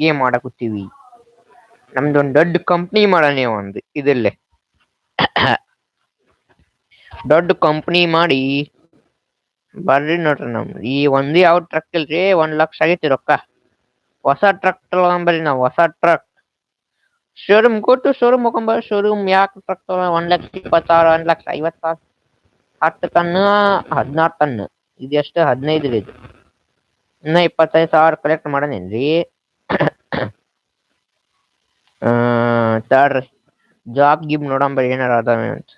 Game ಮಾಡಕತ್ತೀವಿ. ನಮ್ದೊಂದ್ ದೊಡ್ಡ company ಮಾಡೋಣ ಒಂದು, ಇದಲ್ಲೇ. ದೊಡ್ಡ ಕಂಪ್ನಿ ಮಾಡಿ, ಬರ್ರಿ ನೋಡ್ರಿ ನಮ್ ಈ ಒಂದೇ ಯಾವ ಟ್ರಕ್ ಇಲ್ರಿ, ಒಂದ್ ಲಕ್ಷ ಆಗೈತಿ ರೊಕ್ಕ. ಹೊಸ ಟ್ರಕ್ ತಗೊಂಬರ್ರಿ ನಾವು, ಹೊಸ ಟ್ರಕ್ ಶೋರೂಮ್ ಕೊಟ್ಟು ಶೋರೂಮ್ ಹೋಗೊಂಬರ್ರಿ ಶೋರೂಮ್ ಯಾಕೆ ಟ್ರಕ್ ತೊಗೊಂಡ್ ಒಂದ್ ಲಕ್ಷ ಇಪ್ಪತ್ತಾರು, ಒಂದ್ ಲಕ್ಷ ಐವತ್ ಸಾವಿರ ಹತ್ತು ಟನ್, ಹದಿನಾರು ಟನ್. ಇದೆಷ್ಟು? ಹದಿನೈದು ಇದು ಇನ್ನ ಇಪ್ಪತ್ತೈದು ಸಾವಿರ ಕಲೆಕ್ಟ್ ಮಾಡನೇನ್ರಿ ತಡ್ರಿ. ಜಾಬ್ ಗಿಬ್ ನೋಡಂಬರಿ ಏನಾರ ಅದಾವೆ ಅಂತ.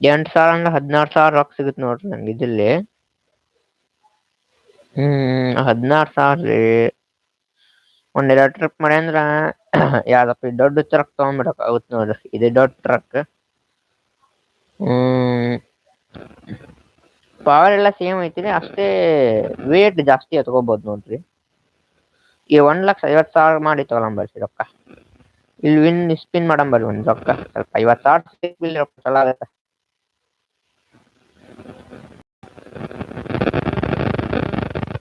ಎಂಟು ಸಾವಿರ ಅಂದ್ರೆ ಹದಿನಾರು ಸಾವಿರ ರೊಕ್ಕ ಸಿಗುತ್ತೆ ನೋಡ್ರಿ ನಂಗೆ ಇದಲ್ಲಿ ಹ್ಮ್, ಹದಿನಾರು ಸಾವಿರ ರೀ. ಒಂದು ಎರಡು ಟ್ರಿಪ್ ಮಾಡಿ ಅಂದ್ರ ಯಾವ್ದಪ್ಪ ದೊಡ್ಡ ಟ್ರಕ್ ತಗೊಂಡ್ಬಿಡಕ್ ಆಗುತ್ತೆ ನೋಡ್ರಿ. ಇದು ದೊಡ್ಡ ಟ್ರಕ್ ಹ್ಮ್. ಪವರ್ ಎಲ್ಲ ಸೇಮ್ ಐತ್ರಿ, ಅಷ್ಟೇ ವೇಟ್ ಜಾಸ್ತಿ ಎತ್ಕೋಬಹುದು ನೋಡ್ರಿ. ಈ ಒಂದ್ ಲಕ್ಷ ಐವತ್ ಸಾವಿರ ಮಾಡಿ ತಗೊಳಂಬರ್ರಿ ರೊಕ್ಕ. ಇಲ್ಲಿ ವಿನ್ ಸ್ಪಿನ್ ಮಾಡಂಬರ್ರಿ ಒಂದ್ ರೊಕ್ಕ. ಸ್ವಲ್ಪ ಐವತ್ ಸಾವಿರ ಸಿಕ್ಬಿಲ್ರಿ ರೊಕ್ಕ ಚಲೋ ಆಗತ್ತ.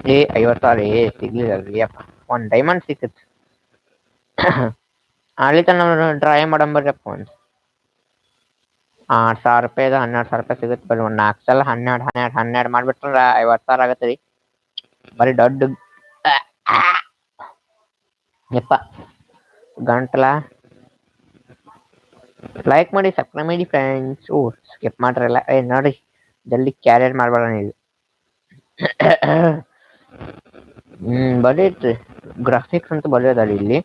ಏ ಐವತ್ತಾರು ಏ, ಸಿಗ್ಲಿಲ್ಲ ಅಪ್ಪ. ಒಂದ್ ಡೈಮಂಡ್ ಸಿಕ್ಕತ್ ಅಲ್ಲಿ ತನ ಡ್ರೈ ಮಾಡಂಬರ್ರಿಪ್ಪ ಒಂದು. ಆರ್ ಸಾವಿರ ರೂಪಾಯಿದ ಹನ್ನೆರಡು ಸಾವಿರ ರೂಪಾಯಿ ಸಿಗುತ್ತೆ ಬರೀ ಒಂದ್ ನಾಲ್ಕು ಸಲ ಹನ್ನೆರಡು ಹನ್ನೆರಡು ಹನ್ನೆರಡು ಮಾಡ್ಬಿಟ್ರ ಐವತ್ ಸಾವಿರ ಆಗತ್ತೆ ರೀ. ಬರೀ ದೊಡ್ಡ ಯಪ್ಪ. ಗಂಟ್ಲ. ಲೈಕ್ ಮಾಡಿ ಸಬ್ಸ್ಕ್ರೈಬ್ ಮಾಡಿ ಫ್ರೆಂಡ್ಸ್ ಓ ಸ್ಕಿಪ್ ಮಾಡ್ರಲ್ಲ. ಏ, ನೋಡಿ, ಜಲ್ದಿ ಕ್ಯಾರಿಯರ್ ಮಾಡ್ಬೇಡ ನೀವು ಹ್ಮ್ ಬರೀ ಗ್ರಾಫಿಕ್ಸ್ ಅಂತ ಬರೀ ಅದಾರಿ ಇಲ್ಲಿ.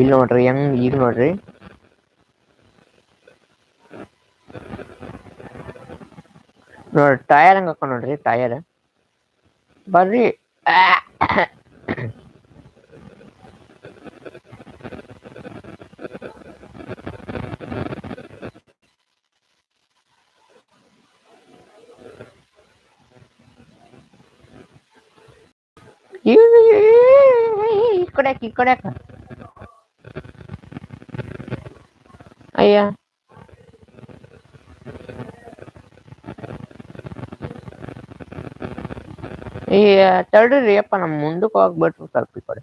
ಇಲ್ಲಿ ನೋಡ್ರಿ, ಹೆಂಗ್ ಈಗ ನೋಡ್ರಿ. ನೋಡ್ರಿ ಟಯರ್ ಹಂಗ ಹಾಕೊಂಡ್ ನೋಡ್ರಿ ಟಯರ್ ಬರ್ರಿ. ಈ ಕಡೆ ಈ ಕಡೆ ಅಯ್ಯ ಈ ತಡ್ರಿ ಅಪ್ಪ ನಮ್ ಮುಂದಕ್ಕೆ ಹೋಗ್ಬಿಟ್ರು ಸ್ವಲ್ಪ ಈ ಕಡೆ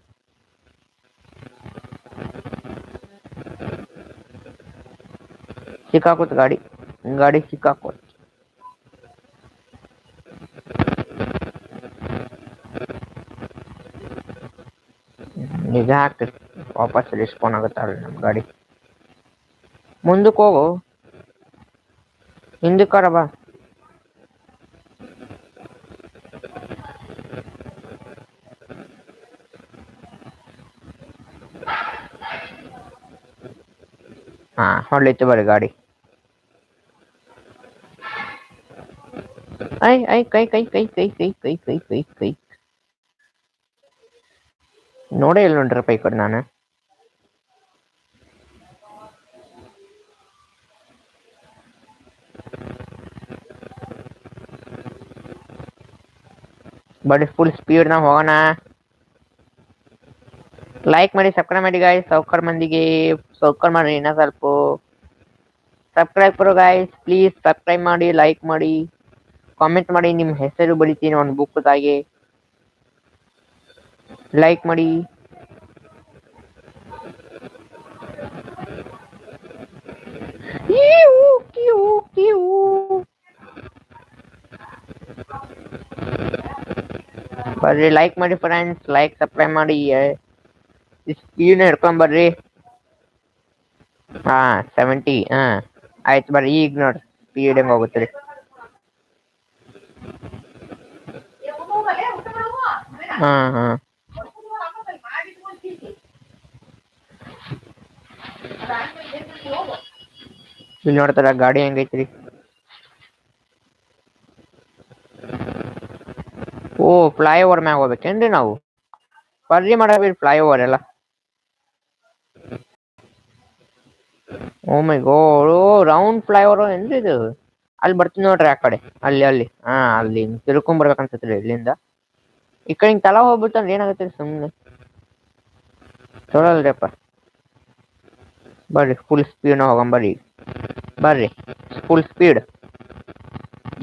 ಸಿಕ್ಕಾಕೋತ್ ಗಾಡಿ ಗಾಡಿ ಸಿಕ್ಕಾಕೋತ್ ನಿಜ ಹಾಕ್ರಿ ವಾಪಸ್ ರಿಸ್ಪಾನ್ ಆಗುತ್ತಾಳ್ರಿ ನಮ್ ಗಾಡಿ ಮುಂದಕ್ಕೆ ಹೋಗು ಹಿಂದಕ್ಕಾರ ಬಾ ಹಾ ಹೊಡ್ಲಿತ್ತು ಬರ್ರಿ ಗಾಡಿ ಐ ಐ ಕೈ ಕೈ ಕೈ ಕೈ ಕೈ ಕೈ ಕೈ ಕೈ ಕೈ ನೋಡೇ ಇಲ್ಲ ಈ ಕಡೆ ನಾನು. ಬಡಿ ಫುಲ್ ಸ್ಪೀಡ್ ನಾವು ಹೋಗೋಣ. ಲೈಕ್ ಮಾಡಿ ಸಬ್ಸ್ಕ್ರೈಬ್ ಮಾಡಿ ಗಾಯ್ಸ್ ಸೌಕರ್ ಮಂದಿಗೆ ಸೌಕರ್ ಮಾಡಿ ಇನ್ನ ಸ್ವಲ್ಪ. ಸಬ್ಸ್ಕ್ರೈಬ್ ಕೊಡು ಗಾಯ್ಸ್ ಪ್ಲೀಸ್ ಸಬ್ಸ್ಕ್ರೈಬ್ ಮಾಡಿ ಲೈಕ್ ಮಾಡಿ. ಕಾಮೆಂಟ್ ಮಾಡಿ, ನಿಮ್ಮ ಹೆಸರು ಬರಿತೀನಿ ಒಂದು ಬುಕ್ದಾಗೆ ಲೈಕ್ ಮಾಡಿ ಕೀವು, ಕೀವು, ಕೀವು. ಬರ್ರಿ ಲೈಕ್ ಮಾಡಿ ಫ್ರೆಂಡ್ಸ್ ಲೈಕ್ ಸಬ್ಸ್ಕ್ರೈಬ್ ಮಾಡಿ ಸ್ಪೀಡ್ ಹಿಡ್ಕೊಂಡ್ ಬರ್ರಿ ಹಾ ಸೆವೆಂಟಿ ಹಾ ಆಯ್ತು ಬರ್ರಿ ಈಗ ನೋಡ್ರಿ ಸ್ಪೀಡ್ ಹೆಂಗ್ ಹೋಗುತ್ತೆ ರೀ ಹಾ ಹಾ ಇಲ್ಲಿ ನೋಡ್ತಾರ, ಗಾಡಿ ಹೆಂಗೈತ್ರಿ ಓ ಫ್ಲೈ ಓವರ್ ಮ್ಯಾಗ ಹೋಗ್ಬೇಕೇನ್ರಿ ನಾವು? ಬರ್ರಿ ಮಾಡಿ ಫ್ಲೈ ಓವರ್ ಎಲ್ಲ. ಓ my god oh round fly over ಏನ್ರಿ ಇದು? ಅಲ್ಲಿ ಬರ್ತೀನಿ ನೋಡ್ರಿ ಆ ಕಡೆ. ಅಲ್ಲಿ ಅಲ್ಲಿ. ಹಾ, ಅಲ್ಲಿ ತಿರ್ಕೊಂಡ್ ಬರ್ಬೇಕಂತೈತ್ರಿ ಇಲ್ಲಿಂದ. ಈ ಕಡೆ ಹಿಂಗ್ ತಲಾ ಹೋಗ್ಬಿಟ್ಟು ಅಂದ್ರೆ ಏನಾಗತ್ತೆ ಸುಮ್ಮನೆ ಅಪ್ಪ ಬರ್ರಿ ಫುಲ್ ಸ್ಪೀಡ್ ಹೋಗಂ ಬರ್ರಿ ಬರ್ರಿ ಫುಲ್ ಸ್ಪೀಡ್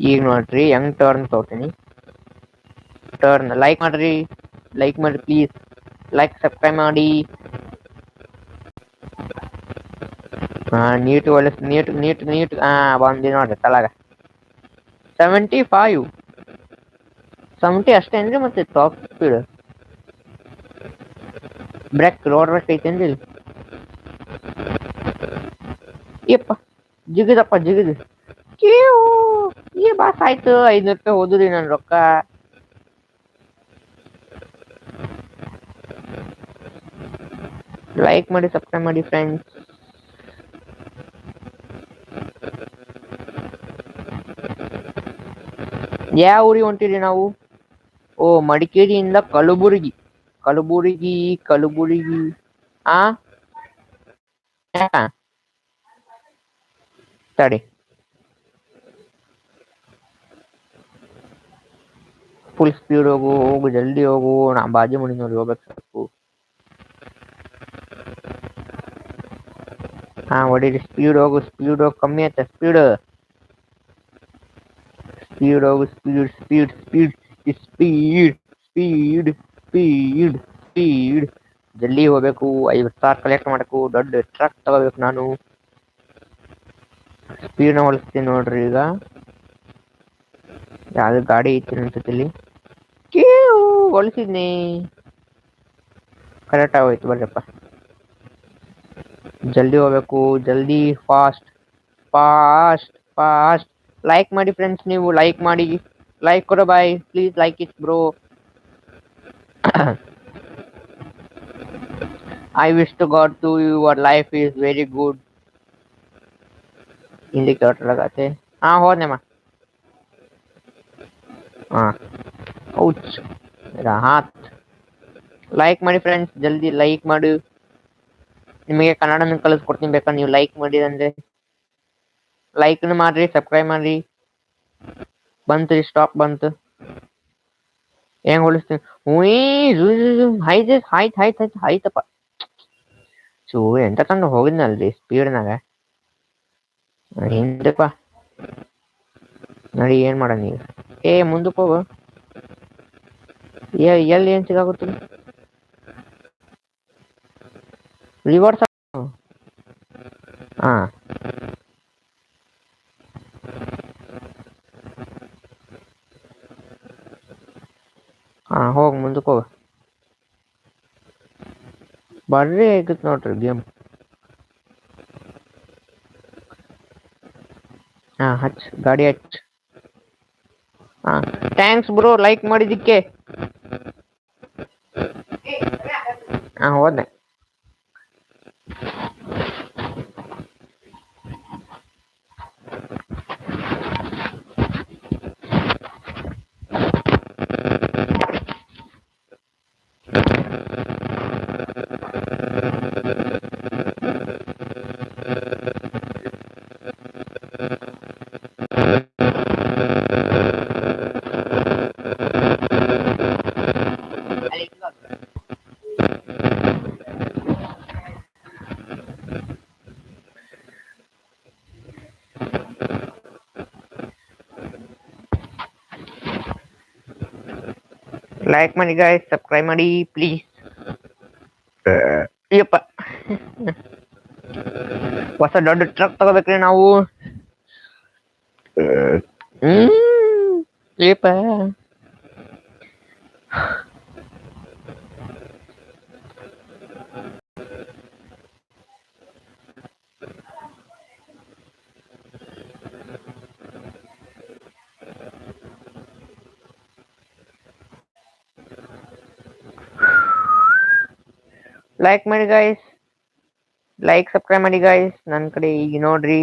ಈಗ ನೋಡ್ರಿ, ಹೆಂಗ್ ಟರ್ನ್ ತಗೋತೀನಿ. ಟರ್ನ್ ಲೈಕ್ ಮಾಡ್ರಿ. ಲೈಕ್ ಮಾಡಿ ಪ್ಲೀಸ್ ಲೈಕ್ ಸಬ್ಸ್ಕ್ರೈಬ್ ಮಾಡಿ. ನೀಟ್ ಒಳ್ಳೆ ನೀಟ್ ನೀಟ್ ನೀಟ್ ಹಾ, ಬಂದಿ ನೋಡ್ರಿ, ತಲಾಗ. ಸೆವೆಂಟಿ ಫೈವ್ ಸೆವೆಂಟಿ ಅಷ್ಟೇ ಅಂದ್ರೆ ಮತ್ತೆ top speed brake road brake ಐತೆ ಇಲ್ಲಿ? ಯಪ್ಪ ಜಿಗಿದಪ್ಪ ಜಿಗಿದು ಕೇವು ಈ ಬಾಸ್ ಆಯ್ತು ಐದ್ನೂರು ರೂಪಾಯಿ ಹೋದ್ರಿ ನನ್ನ ರೊಕ್ಕ ಲೈಕ್ ಮಾಡಿ ಸಬ್ಸ್ಕ್ರೈಬ್ ಮಾಡಿ ಫ್ರೆಂಡ್ಸ್ ಯಾವ ಊರಿಗೆ ಹೊಂಟಿರಿ ನಾವು ಓ ಮಡಿಕೇರಿಯಿಂದ ಕಲಬುರಗಿ ಕಲಬುರಗಿ ಕಲಬುರಗಿ ಆ? ತಡಿ. ಫುಲ್ ಸ್ಪೀಡ್ ಹೋಗು ಹೋಗು, ಜಲ್ದಿ ಹೋಗು, ನಾ ಬಾಜಿ ನೋಡಿ ಹೋಗ್ಬೇಕು ಹಾ, ಹೊಡೀರಿ. ಸ್ಪೀಡ್ ಹೋಗು ಸ್ಪೀಡ್ ಹೋಗಿ, ಕಮ್ಮಿ ಆಯ್ತಾ ಸ್ಪೀಡ್ ಸ್ಪೀಡ್ ಹೋಗು speed speed speed speed speed speed speed ಜಲ್ದಿ ಹೋಗ್ಬೇಕು ಐವತ್ತಾರು ಕಲೆಕ್ಟ್ ಮಾಡಬೇಕು ದೊಡ್ಡ ಟ್ರಕ್ ತಗೋಬೇಕು ನಾನು. ಸ್ಪೀಡ್ನ ಹೊಲಿಸ್ತೀನಿ ನೋಡ್ರಿ ಈಗ. ಯಾವ್ದು ಗಾಡಿ ಐತಿ ಅನ್ಸತ್ತಿಲ್ಲಿ. ಕೇವು, ಹೊಲಿಸಿದ್ನಿ. ಕರೆಕ್ಟ್ ಆಗೋಯ್ತು ಬರ್ರಪ್ಪ. ಜಲ್ದಿ ಹೋಗ್ಬೇಕು, ಜಲ್ದಿ ಫಾಸ್ಟ್ ಫಾಸ್ಟ್ ಫಾಸ್ಟ್ ಲೈಕ್ ಮಾಡಿ ಫ್ರೆಂಡ್ಸ್ ನೀವು ಲೈಕ್ ಮಾಡಿ. ಲೈಕ್ ಕೊಡೋ boy please like it bro I wish to God to your life is very good. Indicator लगाते ಹಾ ಹೋದ್ನೆಮ್ಮ ಹಾ ಔಚ್ मेरा हाथ ಲೈಕ್ ಮಾಡಿ ಫ್ರೆಂಡ್ಸ್ ಜಲ್ದಿ ಲೈಕ್ ಮಾಡು ನಿಮಗೆ ಕನ್ನಡನ ಕಲಿಸ್ಕೊಡ್ತೀನಿ ಬೇಕಾ ನೀವು ಲೈಕ್ ಮಾಡಿದಂದ್ರೆ ಲೈಕ್ನು ಮಾಡ್ರಿ ಸಬ್ಸ್ಕ್ರೈಬ್ ಮಾಡ್ರಿ ಬಂತು ರೀ ಸ್ಟಾಕ್ ಬಂತು ಹೆಂಗ್ ಹೊಲಿಸ್ತೀನಿ ಉಯ್ ಹೈತ್ ಹೈತ್ ಹೈತ್ ಹೈತ್ ಹೈತಪ್ಪ ಚೂ ಎಂತ ಕಂಡು ಹೋಗಿದ್ನಲ್ರಿ ಸ್ಪೀಡ್ನಾಗ ಹಿಂದಪ್ಪ ನೋಡಿ, ಏನ್ ಮಾಡೋಣ ಈಗ? ಏ, ಮುಂದಕ್ಕೆ ಹೋಗು. ಎಲ್ಲಿ ಏನ್ ಸಿಗಾಗುತ್ತೆ ರಿವರ್ಸ್ ಹಾ. ಹಾ, ಹೋಗ್, ಮುಂದಕ್ಕೆ ಹೋಗು. ಬರ್ರಿ ಆಗತ್ ನೋಡ್ರಿ, ಗೇಮ್. ಹಚ್ ಗಾಡಿ ಹಚ್. ಹಾ ಥ್ಯಾಂಕ್ಸ್ ಬ್ರೋ ಲೈಕ್ ಮಾಡಿದ್ದಕ್ಕೆ. ಹಾ ಹೋದೆ. ಲೈಕ್ ಮಾಡಿ ಗಾಯ್ಸ್ ಸಬ್ಸ್ಕ್ರೈಬ್ ಮಾಡಿ ಪ್ಲೀಸ್ ಅಯ್ಯಪ್ಪ ಹೊಸ ದೊಡ್ಡ ಟ್ರಕ್ ತಗೋಬೇಕ್ರಿ ನಾವು. ಹ್ಮ್. ಅಯ್ಯಪ್ಪ ಲೈಕ್ ಮಾಡಿ ಗಾಯ್ಸ್ ಲೈಕ್ ಸಬ್ಸ್ಕ್ರೈಬ್ ಮಾಡಿ ಗಾಯ್ಸ್ ನನ್ನ ಕಡೆ ಈಗ ನೋಡ್ರಿ.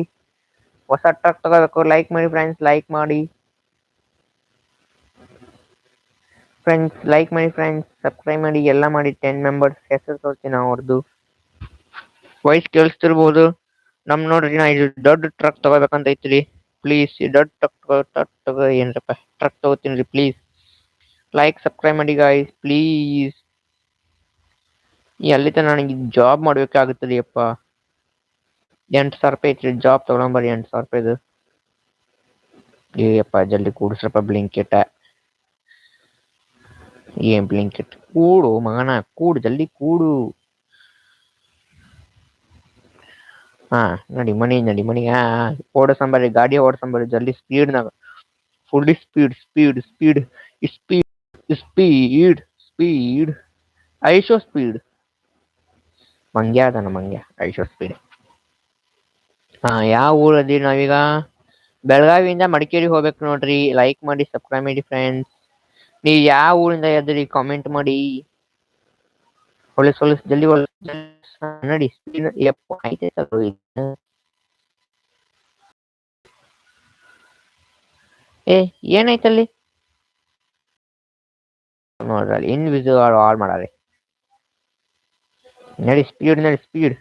ಹೊಸ ಟ್ರಕ್ ತಗೋಬೇಕು. ಲೈಕ್ ಮಾಡಿ ಫ್ರೆಂಡ್ಸ್ ಲೈಕ್ ಮಾಡಿ. ಫ್ರೆಂಡ್ಸ್ ಲೈಕ್ ಮಾಡಿ ಫ್ರೆಂಡ್ಸ್ ಸಬ್ಸ್ಕ್ರೈಬ್ ಮಾಡಿ. ಎಲ್ಲ ಮಾಡಿ. ಟೆನ್ ಮೆಂಬರ್ಸ್ ಹೆಸರು ತೋರಿಸ್ತೀನಿ ಅವ್ರದ್ದು ವಾಯ್ಸ್ ಕೇಳಿಸ್ತಿರ್ಬೋದು. ನಮ್ ನೋಡ್ರಿ ನಾ ಇದು ದೊಡ್ಡ ಟ್ರಕ್ ತಗೋಬೇಕಂತ ಐತ್ರಿ. ಪ್ಲೀಸ್ ದೊಡ್ಡ ಟ್ರಕ್ ಟ್ರಕ್ ತಗೋ ಏನ್ರಪ್ಪ. ಟ್ರಕ್ ತಗೋತೀನಿ ರೀ ಪ್ಲೀಸ್ ಲೈಕ್ ಸಬ್ಸ್ಕ್ರೈಬ್ ಮಾಡಿ ಗಾಯ್ಸ್ ಪ್ಲೀಸ್ ಎಲ್ಲಿ ತನಕ ನನಗೆ ಜಾಬ್ ಮಾಡ್ಬೇಕಾಗುತ್ತದೆ ಅಪ್ಪ. ಎಂಟು ಸಾವಿರ ರೂಪಾಯಿ ಐತ್ರಿ ಜಾಬ್ ತಗೊಂಬರ್ರಿ ಎಂಟು ಸಾವಿರ ರೂಪಾಯಿದು ಏಯಪ್ಪ ಜಲ್ದಿ ಕೂಡಿಸ್ರಪ್ಪ ಬ್ಲಿಂಕೆಟ ಏನ್ ಬ್ಲಿಂಕೆಟ್ ಕೂಡು ಮಗನ, ಕೂಡು, ಜಲ್ದಿ ಕೂಡು. ಹಾ, ನಡಿ ಮನಿ ನಡಿ ಮನಿ. ಹಾ ಓಡಸಂಬರಿ ಗಾಡಿ ಓಡಸಂಬರಿ ಜಲ್ದಿ ಸ್ಪೀಡ್ನಾಗ full speed speed speed speed speed speed ಐಶೋ speed ಮಂಗ್ಯ ಅದಾನ ಮಂಗ್ಯ ಐಶೋ ಸ್ಪೀಡ್ ಹಾ, ಯಾವ ಊರದಿ ನಾವೀಗ? ಬೆಳಗಾವಿಯಿಂದ ಮಡಿಕೇರಿ ಹೋಗ್ಬೇಕು ನೋಡ್ರಿ. ಲೈಕ್ ಮಾಡಿ ಸಬ್ಸ್ಕ್ರೈಬ್ ಮಾಡಿ ಫ್ರೆಂಡ್ಸ್ ನೀ ಯಾವ ಊರಿಂದ ಎದ್ರಿ ಕಾಮೆಂಟ್ ಮಾಡಿ. ಒಳ್ಳೆ ಹೊಲಸ್ ಜಲ್ದಿ ಹೊಲಸ್ ನಡಿ. ನಡಿ. ಯಪ್ಪ ಐತೆ. ಏ, ಏನಾಯ್ತಲ್ಲಿ? ನೋಡ್ರಿ ಇನ್ವಿಸಿಬಲ್ ಆಲ್ ಮಾಡಾರಿ. ನಡಿ ಸ್ಪೀಡ್ ನಡಿ ಸ್ಪೀಡ್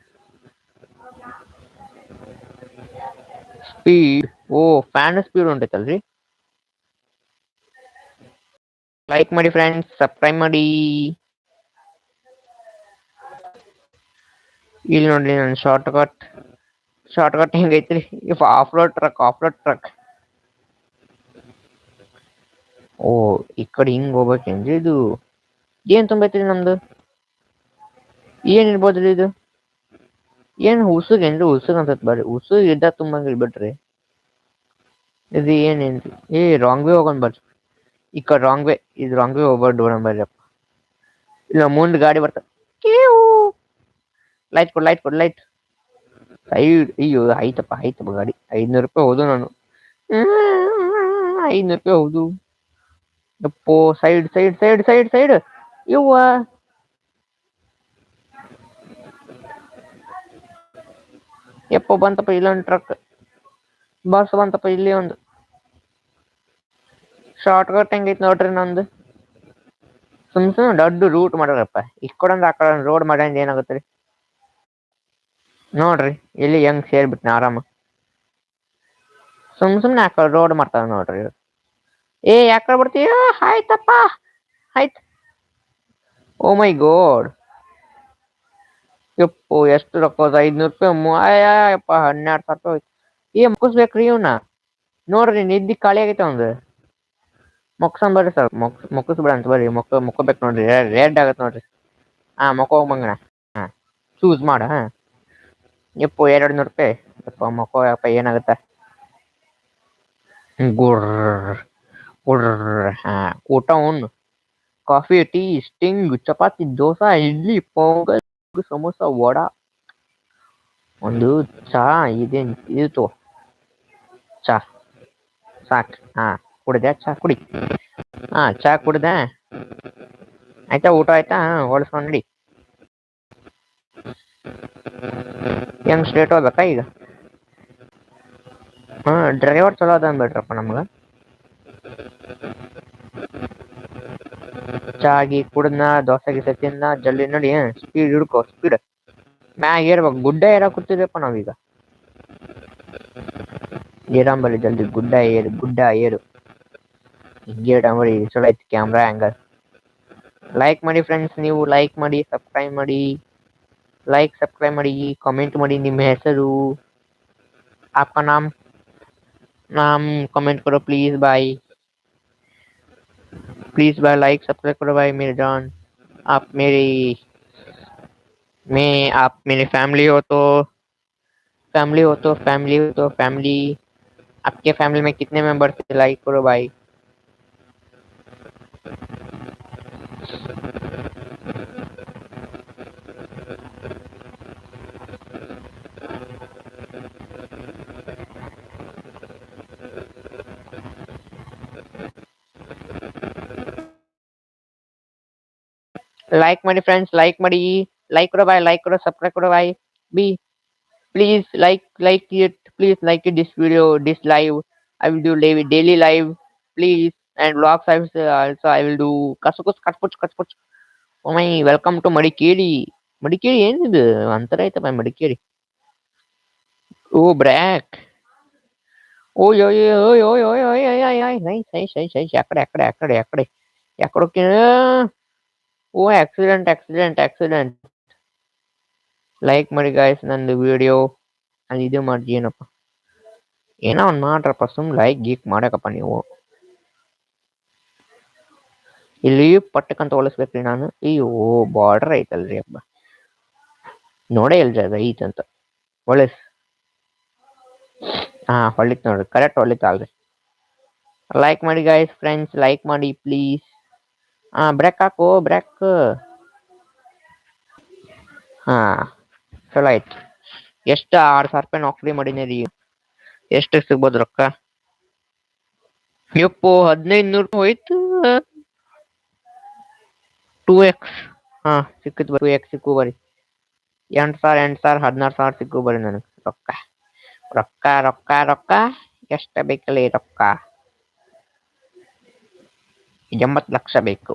ಸ್ಪೀಡ್ ಓ ಫ್ಯಾನ್ ಸ್ಪೀಡ್ ಉಂಟೈತಲ್ರಿ ಲೈಕ್ ಮಾಡಿ ಫ್ರೆಂಡ್ಸ್ ಸಬ್ಸ್ಕ್ರೈಬ್ ಮಾಡಿ ಇಲ್ಲಿ ನೋಡ್ರಿ ನನ್ನ short cut short cut ಹೆಂಗೈತ್ರಿ if off road truck off road truck ಓ ಈ ಕಡೆ ಹಿಂಗ್ ಹೋಗ್ಬೇಕೇನ್ರಿ ಇದು ಏನ್ ತುಂಬೈತ್ರಿ ನಮ್ದು ಏನ್ ಇದು? ಏನು ಉಸುಗೇನ್ರಿ ಉಸುಗ್ ಅಂತ ಬರ್ರಿ. ಉಸುಗ್ ಇದ್ದ ತುಂಬ ಬಿಟ್ರಿ ಇದು ಏನೇನ್ರಿ ಏ ರಾಂಗ್ ವೇ ಹೋಗೋಣ ಬರ್ರಿ. ಈ ಕಡೆ ರಾಂಗ್ ವೇ ಇದು ರಾಂಗ್ ವೇ ಹೋಗ್ಬಾರ್ದು ಡೋರ್ ಬರ್ರಿ ಅಪ್ಪ. ಇಲ್ಲ, ಮುಂದ್ ಗಾಡಿ ಬರ್ತ ಲೈಟ್ ಕೊಡ್ ಲೈಟ್ ಕೊಡ್ ಲೈಟ್ ಸೈಡ್ ಅಯ್ಯೋ, ಆಯ್ತಪ್ಪ ಆಯ್ತಪ್ಪ ಗಾಡಿ. ಐದ್ನೂರು ರೂಪಾಯಿ ಹೋದು ನಾನು. ಐದ್ನೂರು ರೂಪಾಯಿ ಹೌದು. ಅಪ್ಪೋ side side side side side ಇವ್ವ ಯಪ್ಪ ಬಂತಪ್ಪ ಇಲ್ಲೊಂದು ಟ್ರಕ್ ಬಸ್ ಬಂತಪ್ಪ ಇಲ್ಲಿ ಒಂದು. ಶಾರ್ಟ್ ಕಟ್ ಹೆಂಗೈತೆ ನೋಡ್ರಿ ನಂದು. ಸುಮ್ ಸುಮ್ ದೊಡ್ಡ ರೂಟ್ ಮಾಡ್ಯಾರಪ್ಪ ಈ ಕಡೆ ಆ ಕಡೆ ರೋಡ್ ಮಾಡ್ಯಾಂದ ಏನಾಗುತ್ತೆ ರೀ ನೋಡ್ರಿ, ಇಲ್ಲಿ ಹೆಂಗ್ ಸೇರ್ಬಿಟ್ನ ಆರಾಮ. ಸುಮ್ ಸುಮ್ನೆ ಆ ಕಡೆ ರೋಡ್ ಮಾಡ್ತಾರ ನೋಡ್ರಿ. ಏ, ಯಾಕಡೆ ಬರ್ತೀಯ ಆಯ್ತಪ್ಪ. ಆಯ್ತು. ಓ ಮೈ ಗೋಡ್ ಯಪ್ಪೋ ಎಷ್ಟು ರೊಕ್ಕ ಹೋದ ಐದ್ನೂರು ರೂಪಾಯಿ ಮು- ಅಯ್ಯಪ್ಪ ಹನ್ನೆರಡು ಸಾವಿರ ರೂಪಾಯಿ ಹೋಯ್ತು ಏ ಮುಗಿಸ್ಬೇಕ್ರಿ ಇವ್ನ ನೋಡ್ರಿ ನಿದ್ದಿ ಖಾಲಿ ಆಗೈತೆ ಒಂದು ಮೊಕ್ಸಂಬರ್ರಿ ಸರ್ ಮೊಕ್ ಮೊಕ್ಕಸ್ಬಿಡ ಅಂತ ಬರ್ರಿ ಮೊಕ್ಕ ಮೊಕ್ಕಬೇಕು ನೋಡ್ರಿ ರೆಡ್ ಆಗತ್ತೆ ನೋಡ್ರಿ ಹಾ ಮೊಕ್ಕ ಮಂಗಣ ಹಾ ಚೂಸ್ ಮಾಡ ಹಾ ಯಪ್ಪೋ ಎರಡು ನೂರು ರೂಪಾಯಿ ಯಪ್ಪ ಮೊಕ್ಕ ಯಪ್ಪ ಏನಾಗುತ್ತೆ ಗುರ್ರ್ ಗುರ್ರ್ ಹಾ ಊಟ ಉಣ್ಣು coffee tea Sting chapati dosa idli pongal samosa vada ಒಂದು ಚಾ ಇದೇನ್ ಇದು ತಗೋ ಚಾ ಸಾಕ್ ಹಾ ಕುಡ್ದೆ ಚಾ ಕುಡಿ ಹಾ ಚಾ ಕುಡ್ದೆ ಆಯ್ತಾ ಊಟ ಆಯ್ತಾ ಹಾ ಹೊಡ್ಸ್ಕೊಂಡ್ ನಡಿ ಹೆಂಗ್ ಸ್ಟ್ರೇಟ್ ಹೋಗ್ಬೇಕಾ ಈಗ ಹಾ ಡ್ರೈವರ್ ಚಲೋ ಅದ ಬಿಡ್ರಪ್ಪ ನಮ್ಗ ಚಾ ಗಿ ಕುಡ್ದ್ನ ದೋಸೆ ಗೀಸೆ ತಿಂದ ಜಲ್ದಿ ನಡಿ ಸ್ಪೀಡ್ ಹಿಡ್ಕೋ ಸ್ಪೀಡ್ ಮ್ಯಾಗ ಏರ್ಬೇಕು ಗುಡ್ಡ ಏರಕ್ ಕೂತಿದ್ಯಪ್ಪ ನಾವೀಗ ಏರಂಬಲ್ಲಿ ಜಲ್ದಿ ಗುಡ್ಡ ಏರು ಗುಡ್ಡ ಏರು ಹಿಂಗೆ ಇಡಂಬರಿ ಚಲೋ ಐತಿ ಕ್ಯಾಮ್ರಾ ಆಂಗಲ್ ಲೈಕ್ ಮಾಡಿ ಫ್ರೆಂಡ್ಸ್ ನೀವು ಲೈಕ್ ಮಾಡಿ ಸಬ್ಸ್ಕ್ರೈಬ್ ಮಾಡಿ ಲೈಕ್ ಸಬ್ಸ್ಕ್ರೈಬ್ ಮಾಡಿ ಕಾಮೆಂಟ್ ಮಾಡಿ ನಿಮ್ಮ ಹೆಸರು आपका नाम नाम कमेंट करो प्लीज भाई प्लीज़ भाई लाइक सब्सक्राइब करो भाई, मेरे जान। आप मेरी, मैं, आप मेरी फैमिली हो तो फैमिली हो तो फैमिली हो तो फैमिली आपके फैमिली में कितने मेंबर्स लाइक करो भाई। लाइक ಮಾಡಿ ಫ್ರೆಂಡ್ಸ್ ಲೈಕ್ ಮಾಡಿ ಲೈಕ್ ಕೊಡು ಬಾಯ್ ಲೈಕ್ ಕೊಡು ಸಬ್ಸ್ಕ್ರೈಬ್ ಕೊಡು ಬಾಯ್ B please like like it please like it this video this live I will do live daily live please and vlogs I also I will do ಕಸಕುಸ್ ಕಟ್ಪುಚ್ ಕಟ್ಪುಚ್ oh my welcome to Madikeri Madikeri ಏನಿದು ಅಂತರ ಐತಪ್ಪ ಮಡಿಕೇರಿ ಓ ಬ್ರ್ಯಾಕ್ ಓಯ್ ಓಯ್ ಓಯ್ ಓಯ್ ಓಯ್ ಓಯ್ ಓಯ್ ಓಯ್ ಓಯ್ ನೈ ಸೈ ಸೈ ಸೈ ಅಕಡೆ ಅಕಡೆ ಅಕಡೆ ಅಕಡೆ ಎಕ್ಕಡೋಕೆ ಓ ಆಕ್ಸಿಡೆಂಟ್ ಆಕ್ಸಿಡೆಂಟ್ ಆಕ್ಸಿಡೆಂಟ್ ಲೈಕ್ ಮಾಡಿ ಗಾಯ್ಸ್ ನಂದು ವಿಡಿಯೋ ಅಲ್ಲಿ ಇದು ಮಾಡಿ ಏನಪ್ಪ? ಏನೋ ಒಂದು ಮಾಡ್ರಪ್ಪ ಸುಮ್ ಲೈಕ್ ಗೀಕ್ ಮಾಡಕಪ್ಪ ನೀವು. ಇಲ್ಲಿ ಪಟ್ಟಕ್ಕಂತ ಹೊಲಿಸ್ಬೇಕ್ರಿ ನಾನು. ಅಯ್ಯೋ ಬಾರ್ಡರ್ ಐತಲ್ರಿ ಅಪ್ಪ. ನೋಡೇ ಇಲ್ರಿ ಅದು ಐತಂತ ಹೊಲಿಸ್ ಹಾ ಹೊಳಿತ್ ನೋಡ್ರಿ. ಕರೆಕ್ಟ್ ಹೊಳಿತಲ್ರಿ ಲೈಕ್ ಮಾಡಿ ಗಾಯ್ಸ್ ಫ್ರೆಂಡ್ಸ್ ಲೈಕ್ ಮಾಡಿ ಪ್ಲೀಸ್ ಹಾ ಬ್ರೇಕ್ ಹಾಕು ಬ್ರೇಕ್ ಹಾ ಚಲೋ ಆಯ್ತು ಎಷ್ಟು ಆರು ಸಾವಿರ ರೂಪಾಯಿ ನೌಕರಿ ಮಾಡೀನಿ ರೀ ಎಷ್ಟು ಸಿಗ್ಬೋದು ರೊಕ್ಕ ಯಪ್ಪೋ ಹದಿನೈದು ನೂರು ರೂಪಾಯಿ ಹೋಯ್ತು ಟೂ ಎಕ್ಸ್ ಹಾ ಸಿಕ್ಕಿತ್ತು ಬರೀ ಟೂ ಎಕ್ಸ್ ಸಿಕ್ಕು ಬರೀ ಎಂಟು ಸಾವಿರ ಎಂಟು ಸಾವಿರ ಹದಿನಾರು ಸಾವಿರ ಸಿಕ್ಕು ಬರೀ ನನಗೆ ರೊಕ್ಕ ರೊಕ್ಕ ರೊಕ್ಕ ರೊಕ್ಕ ಎಷ್ಟು ಬೇಕಲ್ಲ ಈ ರೊಕ್ಕ ಎಂಬತ್ತು ಲಕ್ಷ ಬೇಕು.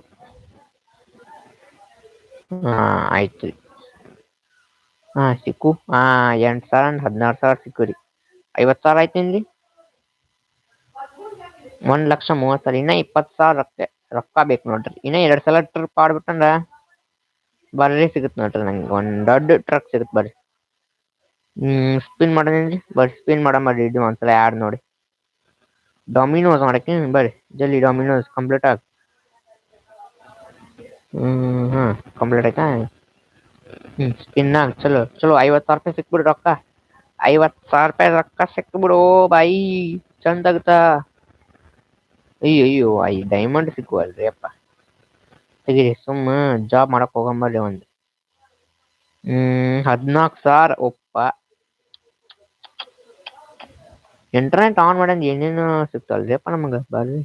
ಹಾ, ಆಯ್ತು. ರೀ ಹಾ, ಸಿಕ್ಕು. ಹಾಂ, ಎಂಟು ಸಾವಿರ ಅಂದ್ರೆ ಹದಿನಾರು ಸಾವಿರ ಸಿಕ್ಕು ರೀ. ಐವತ್ತು ಸಾವಿರ ಆಯ್ತೇನ್ರಿ ಒಂದ್ ಲಕ್ಷ ಮೂವತ್ತು ಸಾವಿರ. ಇನ್ನ ಇಪ್ಪತ್ತು ಸಾವಿರ ರೊಕ್ಕ ರೊಕ್ಕ ಬೇಕು ನೋಡ್ರಿ. ಇನ್ನ ಎರಡ್ ಸಲ ಟ್ರಿಪ್ ಆಡ್ಬಿಟ್ಟಂದ್ರೆ ಬರ್ರಿ ಸಿಗುತ್ತೆ ನೋಡ್ರಿ ನಂಗೆ. ಒಂದ್ ದೊಡ್ಡ ಟ್ರಕ್ ಸಿಗುತ್ತೆ ಬರ್ರಿ. ಹ್ಮ್ ಸ್ಪಿನ್ ಮಾಡೋದೇನ್ರಿ? ಬರ್ರಿ ಸ್ಪಿನ್ ಮಾಡೋ ಬರ್ರಿ ಇದು ಒಂದ್ಸಲ ಆಡ್ ನೋಡಿ. ಡೊಮಿನೋಸ್ ಮಾಡಕ್ಕೆ ಬರ್ರಿ ಜಲ್ದಿ ಡೊಮಿನೋಸ್ ಕಂಪ್ಲೀಟ್ ಆಗ ಹ್ಮ್ ಹಾ ಕಂಪ್ಲೀಟ್ ಆಯ್ತಾ ಹ್ಮ್ ಸ್ಪಿನ್ ಆಗ ಚಲೋ ಚಲೋ ಐವತ್ತು ಸಾವಿರ ರೂಪಾಯಿ ಸಿಕ್ಬಿಡು ರೊಕ್ಕ ಐವತ್ತು ಸಾವಿರ ರೂಪಾಯಿ ರೊಕ್ಕ ಸಿಕ್ಬಿಡು ಬಾಯಿ ಚಂದ ಆಗುತ್ತಾ ಅಯ್ಯೋ ಅಯ್ಯೋ ಐ ಡೈಮಂಡ್ ಸಿಕ್ಕುವಲ್ರಿ ಅಪ್ಪ ತೆಗೀರಿ ಸುಮ್ಮ ಜಾಬ್ ಮಾಡಕ್ ಹೋಗಂಬರ್ರಿ ಒಂದು ಹ್ಮ್ ಹದ್ನಾಲ್ಕು ಸಾವಿರ ಒಪ್ಪ ಇಂಟರ್ನೆಟ್ ಆನ್ ಮಾಡಂದ್ ಏನೇನು ಸಿಗ್ತಲ್ರಿಪ್ಪ ನಮಗೆ ಬರ್ರಿ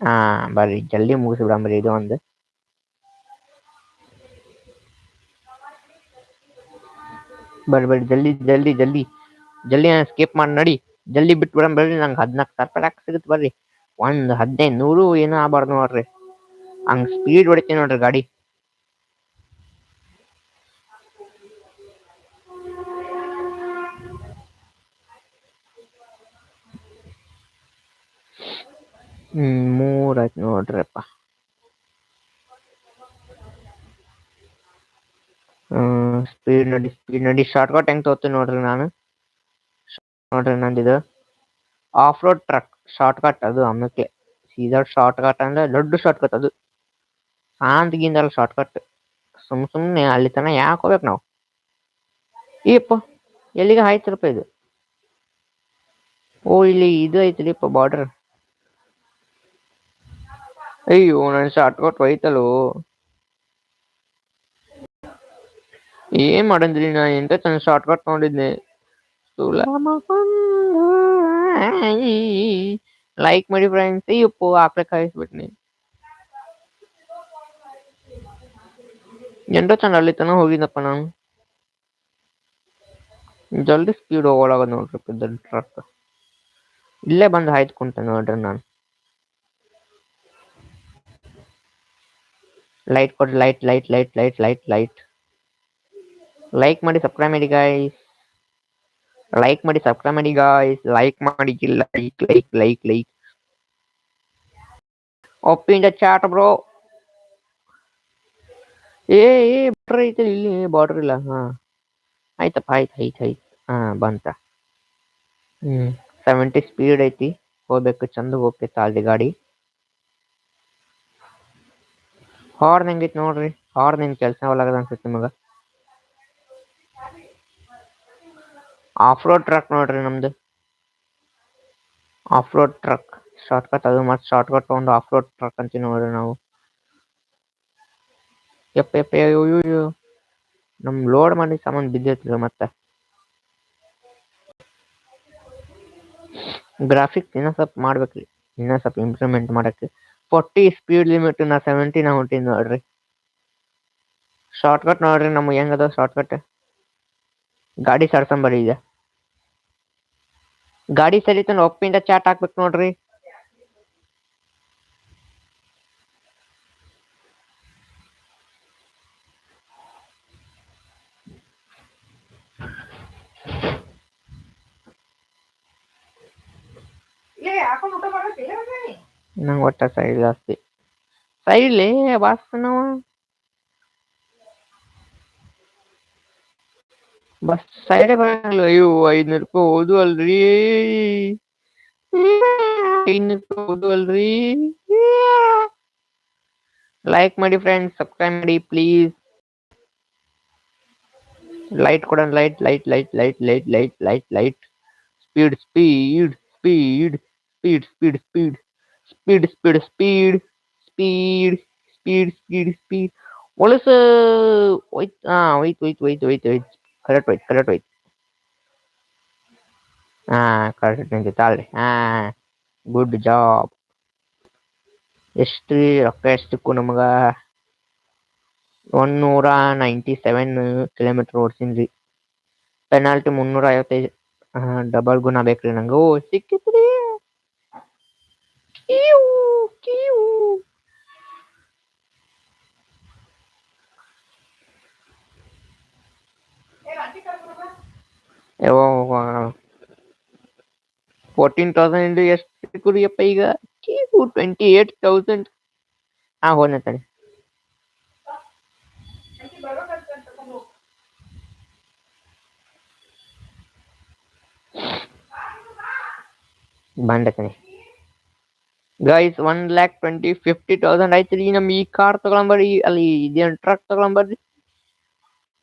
ಹಾ ಬರ್ರಿ ಜಲ್ದಿ ಮುಗಿಸ್ಬಿಡಂಬ್ರಿ ಇದು ಒಂದು ಬರ್ರಿ ಬರ್ರಿ ಜಲ್ದಿ ಜಲ್ದಿ ಜಲ್ದಿ ಜಲ್ದಿ ಸ್ಕಿಪ್ ಮಾಡಿ ನಡಿ ಜಲ್ದಿ ಬಿಟ್ಟು ಬಿಡಮ್ ಬರ್ರಿ ನಂಗೆ ಹದಿನಾಲ್ಕು ಸಾವಿರ ರೂಪಾಯಿ ಸಿಗುತ್ತೆ ಬರ್ರಿ ಒಂದು ಹದಿನೈದು ನೂರು ಏನೂ ಆಗ್ಬಾರ್ದು ನೋಡ್ರಿ ಹಂಗೆ ಸ್ಪೀಡ್ ಹೊಡಿತೀನಿ ನೋಡ್ರಿ ಗಾಡಿ ಹ್ಮ್ ಮೂರ್ ಆಯ್ತು ನೋಡ್ರಿಪ್ಪ ಸ್ಪೀಡ್ ನಡಿ ಸ್ಪೀಡ್ ನಡಿ ಶಾರ್ಟ್ಕಟ್ ಹೆಂಗ್ ತಗೋತೀನಿ ನೋಡ್ರಿ ನಾನು ನೋಡ್ರಿ ನಂದಿದು ಆಫ್ ರೋಡ್ ಟ್ರಕ್ ಶಾರ್ಟ್ಕಟ್ ಅದು ಅಮ್ಮಕ್ಕೆ ಸೀದಾ ಶಾರ್ಟ್ಕಟ್ ಅಂದ್ರೆ ದೊಡ್ಡ ಶಾರ್ಟ್ಕಟ್ ಅದು ಶಾಂತಿಗಿಂದಲ್ಲ ಶಾರ್ಟ್ಕಟ್ ಸುಮ್ ಸುಮ್ನೆ ಅಲ್ಲಿ ತನಕ ಯಾಕೆ ಹೋಗ್ಬೇಕು ನಾವು ಏಪ್ಪ ಎಲ್ಲಿಗೆ ಆಯ್ತರಪ್ಪ ಇದು ಓ ಇಲ್ಲಿ ಇದು ಐತ್ರಿಪ್ಪ ಬಾರ್ಡರ್ ಅಯ್ಯೋ, ನನ್ ಶಾರ್ಟ್ ಕಟ್ ಹೋಯ್ತಲ್ಲೋ. ಏನ್ ಮಾಡಂದ್ರಿ, ನಾ ಎಂತ ಚಂದ ಶಾರ್ಟ್ ಕಟ್ ನೋಡಿದ್ನೆ ಲೈಕ್ ಮಾಡಿ ಫ್ರೆಂಡ್ಸ್ ಉಪ್ಪು ಆಕಳೆ ಕಾಯಿಸ್ಬಿಟ್ನಿ. ಎಂಟೋ ಚಂದ ಅಲ್ಲಿ ತನಕ ಹೋಗಿದ್ದಪ್ಪ ನಾನು. ಜಲ್ದಿ ಸ್ಪೀಡ್ ಹೋಗೋಳಾಗ ನೋಡ್ರಿ ಟ್ರಕ್ ಇಲ್ಲೇ ಬಂದು ಹಾಯ್ದುಕೊಂತೆ ನೋಡ್ರಿ ನಾನು. ಲೈಟ್ ಕೊಡ್ರಿ light light light light light light like ಮಾಡಿ ಸಬ್ಸ್ಕ್ರೈಬ್ ಮಾಡಿ ಗಾಯ್ಸ್ ಲೈಕ್ ಮಾಡಿ ಸಬ್ಸ್ಕ್ರೈಬ್ ಮಾಡಿ ಗಾಯ್ಸ್ ಲೈಕ್ ಮಾಡಿ ಲೈಕ್ ಲೈಕ್ ಲೈಕ್ ಲೈಕ್ ಒಪ್ಪಿಂದ ಚಾಟ್ ಬ್ರೋ ಏ ಏ ಬಾರ್ಡರ್ ಐತೆ ಇಲ್ಲಿ ಬಾರ್ಡರ್ ಇಲ್ಲ ಹಾ ಆಯ್ತಪ್ಪ ಆಯ್ತು ಆಯ್ತು ಆಯ್ತು ಹಾ ಬಂತ ಹ್ಮ್ ಸೆವೆಂಟಿ ಸ್ಪೀಡ್ ಐತಿ ಹೋಗ್ಬೇಕು ಚಂದ ಹೋಗ್ತೈತೆ ಅಲ್ಲಿ ಗಾಡಿ ಹಾರ್ನ್ ಹೆಂಗೈತಿ ನೋಡ್ರಿ? ಹಾರ್ನ್ ಹೆಂಗ್ ಕೆಲಸ ಒಳಗದ ಅನ್ಸುತ್ತೆ ನಿಮಗ? ಆಫ್ ರೋಡ್ ಟ್ರಕ್ ನೋಡ್ರಿ ನಮ್ದು. Off road truck short cut ಅದು ಮತ್ತೆ ಶಾರ್ಟ್ ಕಟ್ ತಗೊಂಡು ಆಫ್ ರೋಡ್ ಟ್ರಕ್ ಅಂತೀವಿ ನೋಡ್ರಿ ನಾವು. ಎಪ್ಪೆ ಎಪ್ಪೆ ಅಯ್ಯೋ ನಮ್ ಲೋಡ್ ಮಾಡಿ ಸಾಮಾನು ಬಿದ್ದೈತಿ ಮತ್ತೆ. ಗ್ರಾಫಿಕ್ಸ್ ಇನ್ನೂ ಸ್ವಲ್ಪ ಮಾಡ್ಬೇಕ್ರಿ. ಇನ್ನೂ ಸ್ವಲ್ಪ ಇಂಪ್ರೂವ್ಮೆಂಟ್ ಮಾಡಕ್ಕೆ. ಫೋರ್ಟಿ ಸ್ಪೀಡ್ ಲಿಮಿಟ್ ನಾ ಸೆವೆಂಟಿ ನಾ ಹೊಂಟೀನಿ ನೋಡ್ರಿ. ಶಾರ್ಟ್ ಕಟ್ ನೋಡ್ರಿ ನಮ್ಗೆ ಹೆಂಗದ ಶಾರ್ಟ್ ಕಟ್ ಗಾಡಿ ಸರ್ಸಂಬರಿ ಇದೆ ಗಾಡಿ ಸರಿತನ ಒಪ್ಪಿಂದ ಚಾಟ್ ಹಾಕ್ಬೇಕು ನೋಡ್ರಿ. ನಂಗೆ ಒಟ್ಟ ಸೈಡ್ ಜಾಸ್ತಿ. ಸೈಡ್ಲಿ ಬಾಸ್ ನಾವು ಬಸ್ ಸೈಡ್ ಬರಲ್ಲ. ಅಯ್ಯೋ, ಐದ್ನೂರು ರೂಪಾಯಿ ಹೋದು ಅಲ್ರಿ. ಇನ್ನು ಹೌದು ಅಲ್ರಿ. ಲೈಕ್ ಮಾಡಿ ಫ್ರೆಂಡ್ಸ್ ಸಬ್ಸ್ಕ್ರೈಬ್ ಮಾಡಿ ಪ್ಲೀಸ್ ಲೈಟ್ ಕೊಡೋಣ light light light light light light light light speed speed speed speed speed speed speed speed speed speed speed speed speed முழுசு ஒயிட் ஆ white white white white white correct white correct white ஆ correct நீங்கள் தாள் ஆ good job ಎಷ್ಟು ರೊಕ್ಕ ಎಷ್ಟು ಸಿಕ್ಕು ನಮಗ ಒಂದೂರ ninety seven kilometre ಓಡಿಸಿನ್ರಿ ಪೆನಾಲ್ಟಿ ಮುನ್ನೂರ ಐವತ್ತೈದು ಡಬಲ್ ಗುಣ ಬೇಕ್ರಿ ನಂಗೆ ಓ ಸಿಕ್ಕಿತ್ರಿ ಕೀವು ಕೀವು ಫೋರ್ಟೀನ್ ತೌಸಂಡ್ ಎಷ್ಟು ಸಿಕ್ಕುರಿಯಪ್ಪ ಈಗ? ಕೀವು ಟ್ವೆಂಟಿ ಏಟ್ ತೌಸಂಡ್ ಹಾ ಹೋದ ಬಂದ ಬಂಡತನಿ guys one lakh twenty fifty thousand ಆಯ್ತು ರೀ ನಮ್ ಈ ಕಾರ್ ತಗೊಂಬರ್ರಿ ಅಲ್ಲಿ ಇದೇನ್ ಟ್ರಕ್ ತಗೊಂಬರ್ರಿ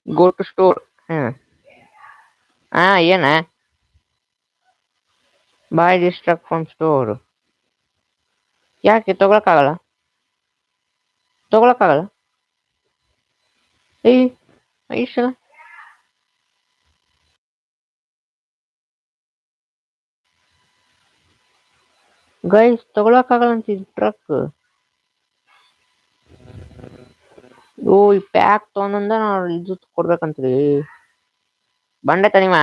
ಗೋ ಟು ಸ್ಟೋರ್ ಹ್ಮ್ ಹಾ. ಏನ? Buy this truck from store ಯಾಕೆ? ತಗೊಳಕ್ಕಾಗಲ್ಲ? ತಗೊಳಕ್ಕಾಗಲ್ಲ? ಏಯ್ ಐಶ ಗೈಸ್ ತಗೊಳಕ್ಕಾಗಲ್ಲ ಇದು ಟ್ರಕ್ ಓ, ಈ ಪ್ಯಾಕ್ ತಗೊಂಡ ನಾವು ಇದು ಕೊಡ್ಬೇಕಂತ್ರಿ. ಬಂಡೆ ತನಿಮ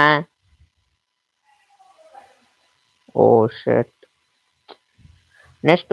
ಓ ಶೆಟ್ ನೆಕ್ಸ್ಟ್